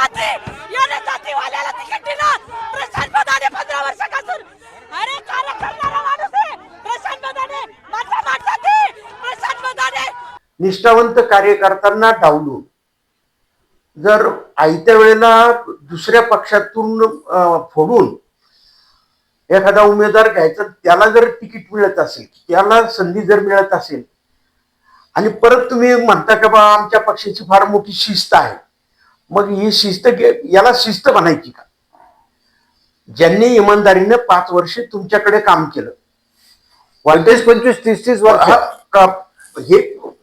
याने तिकीट दिलं. प्रशांत पंधरा वर्षापासून. अरे निष्ठावंत कार्यकर्त्यांना डावलून जर आयत्या वेळेला दुसऱ्या पक्षातून फोडून एखादा उमेदवार घ्यायचा त्याला जर तिकीट मिळत असेल त्याला संधी जर मिळत असेल आणि परत तुम्ही म्हणता का बा आमच्या पक्षाची फार मोठी शिस्त आहे. मग ही शिस्त याला शिस्त म्हणायची का? ज्यांनी इमानदारीनं पाच वर्ष तुमच्याकडे काम केलं. पंचवीस पंचवीस तीस तीस वर्ष. हा,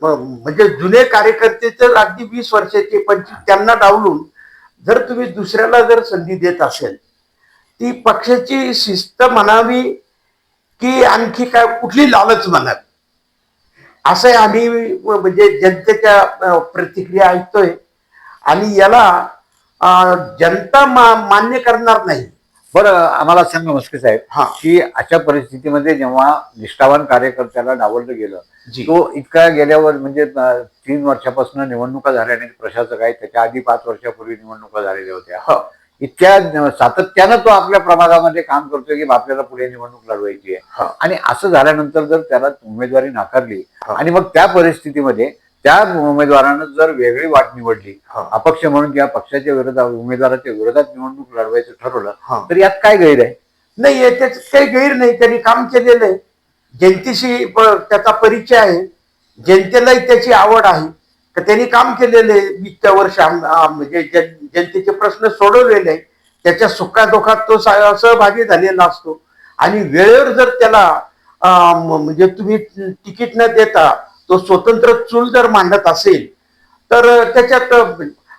म्हणजे जुने कार्यकर्ते तर अगदी वीस वर्षाचे पंचवीस त्यांना डावलून जर तुम्ही दुसऱ्याला जर संधी देत असेल ती पक्षाची शिस्त म्हणावी की आणखी काय कुठली लालच म्हणावी? असं आम्ही म्हणजे जनतेच्या प्रतिक्रिया ऐकतोय. आणि याला जनता मा- मान्य करणार नाही बरं आम्हाला सांगा मस्के साहेब हा. की अशा परिस्थितीमध्ये जेव्हा निष्ठावान कार्यकर्त्याला डावललं गेलं. तो इतका गेल्यावर म्हणजे तीन वर्षापासून निवडणुका झाल्याने प्रशासक आहे त्याच्या आधी पाच वर्षापूर्वी निवडणुका झालेल्या होत्या. इतक्या सातत्यानं तो आपल्या प्रभागामध्ये काम करतोय की आपल्याला पुढे निवडणूक लढवायची आहे. आणि असं झाल्यानंतर जर त्याला उमेदवारी नाकारली. आणि मग त्या परिस्थितीमध्ये त्या उमेदवारानं जर वेगळी वाट निवडली. अपक्ष म्हणून किंवा पक्षाच्या विरोधात उमेदवाराच्या विरोधात निवडणूक लढवायचं ठरवलं. तर यात काय गैर आहे? नाही त्याचं काही गैर नाही. त्यांनी काम केलेलं आहे. जनतेशी त्याचा परिचय आहे. जनतेलाही त्याची आवड आहे. का त्यांनी काम केलेलं आहे. वीसच्या वर्ष म्हणजे जन- जनतेचे प्रश्न सोडवलेले आहे त्याच्या सुखादुखात तो सहभागी झालेला असतो. आणि वेळेवर जर त्याला म्हणजे तुम्ही तिकीट न देता तो स्वतंत्र चूल जर मांडत असेल तर त्याच्यात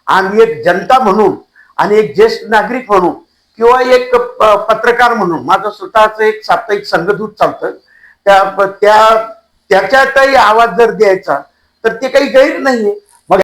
आम्ही एक जनता म्हणून आणि एक ज्येष्ठ नागरिक म्हणून किंवा एक प- पत्रकार म्हणून माझं स्वतःच एक साप्ताहिक संघदूत चालतं. त्या त्या त्याच्यातही आवाज जर द्यायचा तर ते काही गैर नाहीये. मग